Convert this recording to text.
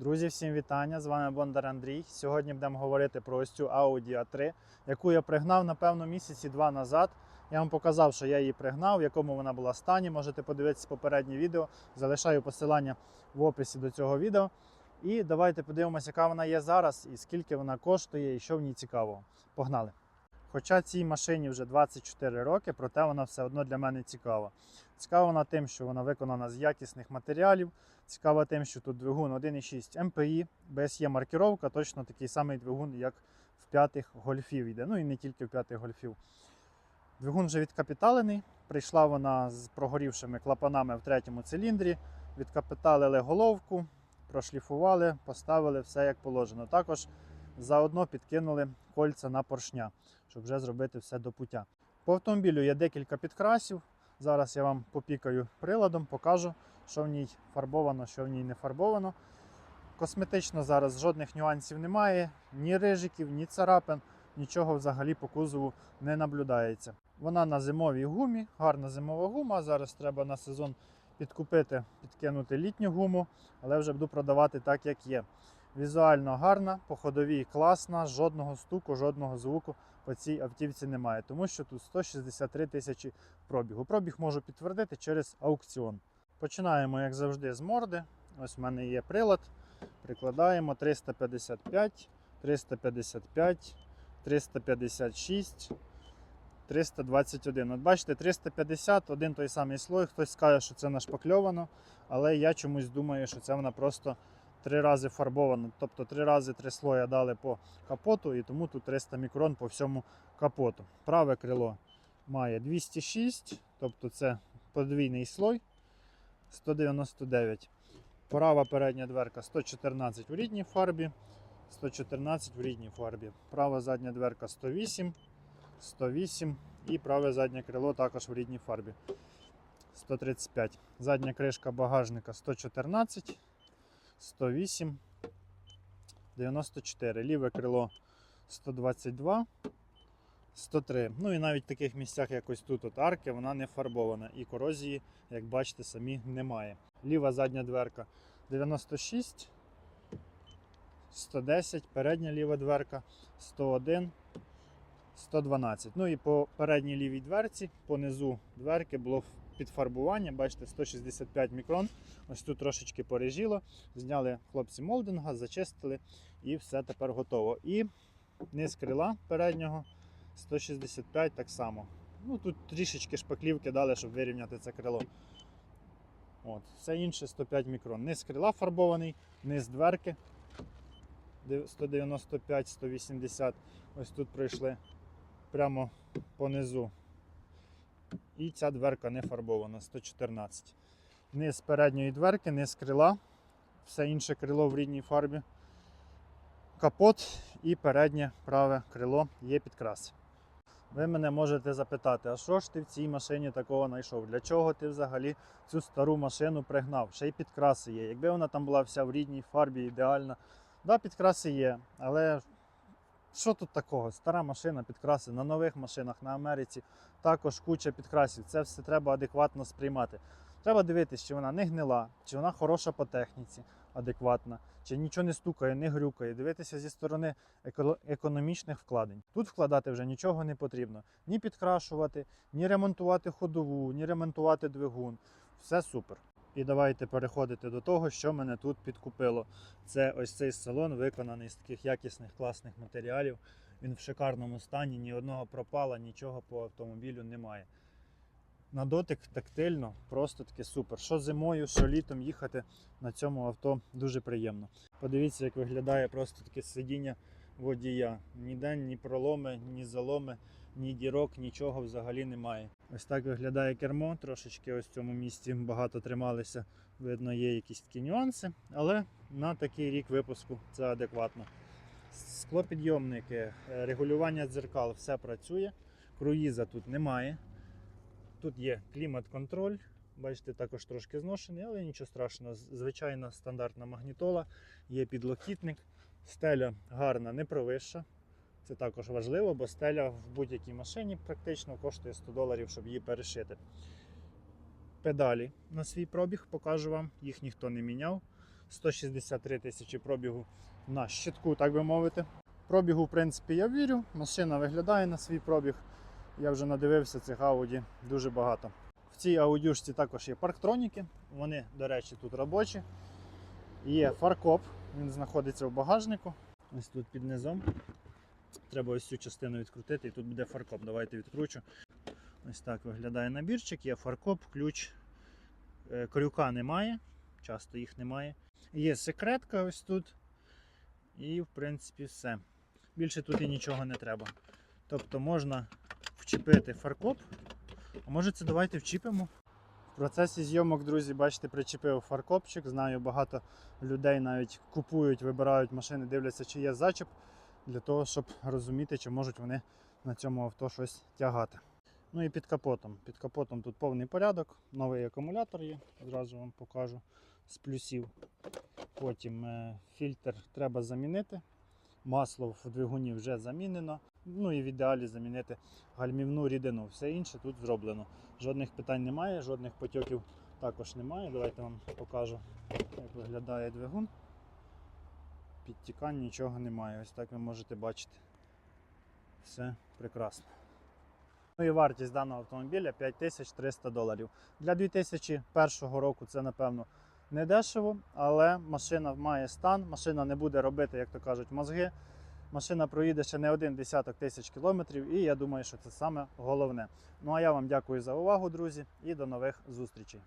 Друзі, всім вітання! З вами Бондар Андрій. Сьогодні будемо говорити про ось цю Audi A3, яку я пригнав, напевно, місяці два назад. Я вам показав, що я її пригнав, в якому вона була стані. Можете подивитися попереднє відео. Залишаю посилання в описі до цього відео. І давайте подивимося, яка вона є зараз, і скільки вона коштує, і що в ній цікавого. Погнали! Хоча цій машині вже 24 роки, проте вона все одно для мене цікава. Цікава вона тим, що вона виконана з якісних матеріалів. Цікава тим, що тут двигун 1,6 МПІ, BSE маркіровка, точно такий самий двигун, як в п'ятих гольфів йде. Ну і не тільки в п'ятих гольфів. Двигун вже відкапіталений. Прийшла вона з прогорівшими клапанами в третьому циліндрі. Відкапіталили головку, прошліфували, поставили все як положено. Також заодно підкинули кольця на поршня, щоб вже зробити все до пуття. По автомобілю є декілька підкрасів. Зараз я вам попікаю приладом, покажу, що в ній фарбовано, що в ній не фарбовано. Косметично зараз жодних нюансів немає, ні рижиків, ні царапин, нічого взагалі по кузову не наблюдається. Вона на зимовій гумі, гарна зимова гума. Зараз треба на сезон підкупити, підкинути літню гуму, але вже буду продавати так, як є. Візуально гарна, по ходовій класна, жодного стуку, жодного звуку по цій автівці немає, тому що тут 163 тисячі пробігу. Пробіг можу підтвердити через аукціон. Починаємо, як завжди, з морди. Ось в мене є прилад. Прикладаємо 355, 355, 356, 321. От бачите, 350, один той самий слой. Хтось скаже, що це нашпакльовано, але я чомусь думаю, що це вона просто три рази фарбована. Тобто три рази три слоя дали по капоту, і тому тут 300 мікрон по всьому капоту. Праве крило має 206, тобто це подвійний слой. 199. Права передня дверка 114 в рідній фарбі, 114 в рідній фарбі. Права задня дверка 108, 108 і праве заднє крило також в рідній фарбі. 135. Задня кришка багажника 114, 108, 94. Ліве крило 122. 103. Ну і навіть в таких місцях, як ось тут от арки, вона не фарбована. І корозії, як бачите, самі немає. Ліва задня дверка 96, 110, передня ліва дверка 101, 112. Ну і по передній лівій дверці, по низу дверки було підфарбування. Бачите, 165 мікрон. Ось тут трошечки порежіло. Зняли хлопці молдинга, зачистили і все тепер готово. І низ крила переднього. 165 так само. Ну тут трішечки шпаклівки дали, щоб вирівняти це крило. От, Все інше 105 мікрон. Низ крила фарбований, низ дверки 195-180. Ось тут пройшли прямо понизу. І ця дверка не фарбована 114. Низ передньої дверки, низ крила. Все інше крило в рідній фарбі. Капот і переднє праве крило є підкрас. Ви мене можете запитати, а що ж ти в цій машині такого знайшов? Для чого ти взагалі цю стару машину пригнав? Ще й підкраси є. Якби вона там була вся в рідній фарбі, ідеальна. Да, підкраси є, але що тут такого? Стара машина, підкраси на нових машинах, на Америці також куча підкрасів. Це все треба адекватно сприймати. Треба дивитися, чи вона не гнила, чи вона хороша по техніці, адекватна, чи нічого не стукає, не грюкає. Дивитися зі сторони економічних вкладень. Тут вкладати вже нічого не потрібно. Ні підкрашувати, ні ремонтувати ходову, ні ремонтувати двигун. Все супер. І давайте переходити до того, що мене тут підкупило. Це ось цей салон, виконаний з таких якісних класних матеріалів. Він в шикарному стані, ні одного пропала, нічого по автомобілю немає. На дотик тактильно, просто таки супер. Що зимою, що літом їхати на цьому авто дуже приємно. Подивіться, як виглядає просто таке сидіння водія. Ніде ні проломи, ні заломи, ні дірок, нічого взагалі немає. Ось так виглядає кермо. Трошечки ось в цьому місці багато трималися. Видно, є якісь такі нюанси, але на такий рік випуску це адекватно. Склопідйомники, е, регулювання дзеркал, все працює. Круїза тут немає. Тут є клімат-контроль. Бачите, також трошки зношений, але нічого страшного. Звичайна стандартна магнітола, є підлокітник, стеля гарна, не провища. Це також важливо, бо стеля в будь-якій машині практично коштує 100 доларів, щоб її перешити. Педалі на свій пробіг покажу вам, їх ніхто не міняв. 163 тисячі пробігу на щитку, так би мовити. Пробігу, в принципі, я вірю. Машина виглядає на свій пробіг. Я вже надивився цих Audi дуже багато. В цій аудюшці також є парктроніки. Вони, до речі, тут робочі. Є фаркоп, він знаходиться в багажнику. Ось тут під низом. Треба ось цю частину відкрутити, і тут буде фаркоп. Давайте відкручу. Ось так виглядає набірчик, є фаркоп, ключ. Е, Крюка немає, часто їх немає. Є секретка ось тут. І, в принципі, все. Більше тут і нічого не треба. Тобто можна вчепити фаркоп, а може це давайте вчіпимо. В процесі зйомок, друзі, бачите, причепив фаркопчик. Знаю, багато людей навіть купують, вибирають машини, дивляться, чи є зачеп, для того, щоб розуміти, чи можуть вони на цьому авто щось тягати. Ну і під капотом. Під капотом тут повний порядок, новий акумулятор є, одразу вам покажу з плюсів. Потім е, фільтр треба замінити. Масло в двигуні вже замінено. Ну і в ідеалі замінити гальмівну рідину. Все інше тут зроблено. Жодних питань немає, жодних потьоків також немає. Давайте вам покажу, як виглядає двигун. Підтікань нічого немає. Ось так ви можете бачити. Все прекрасно. Ну і вартість даного автомобіля 5300 доларів. Для 2001 року це, напевно, не дешево, але машина має стан, машина не буде робити, як то кажуть, мозги. Машина проїде ще не один десяток тисяч кілометрів, і я думаю, що це саме головне. Ну а я вам дякую за увагу, друзі, і до нових зустрічей.